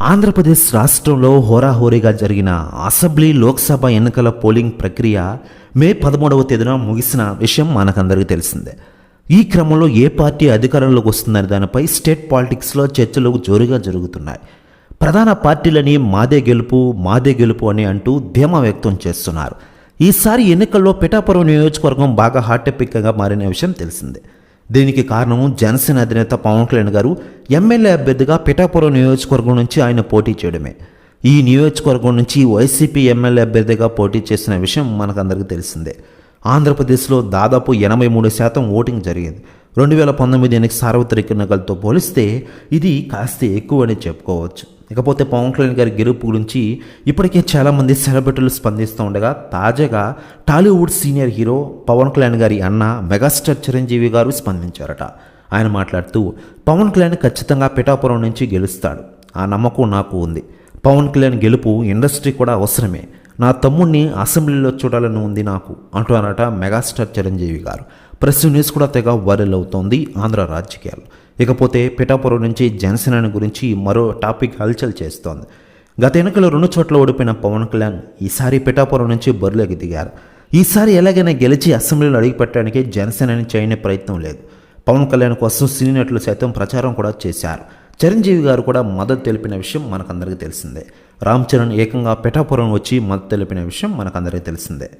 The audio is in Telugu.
ఆంధ్రప్రదేశ్ రాష్ట్రంలో హోరాహోరీగా జరిగిన అసెంబ్లీ లోక్సభ ఎన్నికల పోలింగ్ ప్రక్రియ మే పదమూడవ తేదీన ముగిసిన విషయం మనకందరికీ తెలిసిందే. ఈ క్రమంలో ఏ పార్టీ అధికారంలోకి వస్తుందనే దానిపై స్టేట్ పాలిటిక్స్లో చర్చలు జోరుగా జరుగుతున్నాయి. ప్రధాన పార్టీలని మాదే గెలుపు మాదే గెలుపు అని అంటూ ధీమా వ్యక్తం చేస్తున్నారు. ఈసారి ఎన్నికల్లో పిఠాపురం నియోజకవర్గం బాగా హాట్ టాపిక్గా మారిన విషయం తెలిసిందే. దీనికి కారణం జనసేన అధినేత పవన్ కళ్యాణ్ గారు ఎమ్మెల్యే అభ్యర్థిగా పిఠాపురం నియోజకవర్గం నుంచి ఆయన పోటీ చేయడమే. ఈ నియోజకవర్గం నుంచి వైసీపీ ఎమ్మెల్యే అభ్యర్థిగా పోటీ చేసిన విషయం మనకందరికీ తెలిసిందే. ఆంధ్రప్రదేశ్లో దాదాపు ఎనభై మూడు శాతం ఓటింగ్ జరిగింది. రెండు వేల పంతొమ్మిది ఎన్నిక సార్వత్రిక ఎన్నికలతో పోలిస్తే ఇది కాస్త ఎక్కువ అని చెప్పుకోవచ్చు. ఇకపోతే పవన్ కళ్యాణ్ గారి గెలుపు గురించి ఇప్పటికే చాలామంది సెలబ్రిటీలు స్పందిస్తూ ఉండగా తాజాగా Tollywood senior hero Pawan Kalyan గారి అన్న మెగాస్టార్ చిరంజీవి గారు స్పందించారట. ఆయన మాట్లాడుతూ పవన్ కళ్యాణ్ ఖచ్చితంగా పిఠాపురం నుంచి గెలుస్తాడు. ఆ నమ్మకం నాకు ఉంది. పవన్ కళ్యాణ్ గెలుపు ఇండస్ట్రీ కూడా అవసరమే. నా తమ్ముడిని అసెంబ్లీలో చూడాలని ఉంది నాకు అంటున్నారట మెగాస్టార్ చిరంజీవి గారు. ప్రెస్ న్యూస్ కూడా తెగ వైరల్ అవుతోంది ఆంధ్ర రాజకీయాలు ఇకపోతే పిఠాపురం నుంచి జనసేన గురించి మరో టాపిక్ హల్చల్ చేస్తోంది. గత ఎన్నికల్లో రెండు చోట్ల ఓడిపోయిన పవన్ కళ్యాణ్ ఈసారి పిఠాపురం నుంచి బరిలోకి దిగారు. ఈసారి ఎలాగైనా గెలిచి అసెంబ్లీలో అడుగుపెట్టడానికి జనసేనని చేయని ప్రయత్నం లేదు. పవన్ కళ్యాణ్ కోసం సినీ నటులు సైతం ప్రచారం కూడా చేశారు. చిరంజీవి గారు కూడా మద్దతు తెలిపిన విషయం మనకందరికీ తెలిసిందే. రామ్ చరణ్ ఏకంగా పిఠాపురం వచ్చి మద్దతు తెలిపిన విషయం మనకందరికీ తెలిసిందే.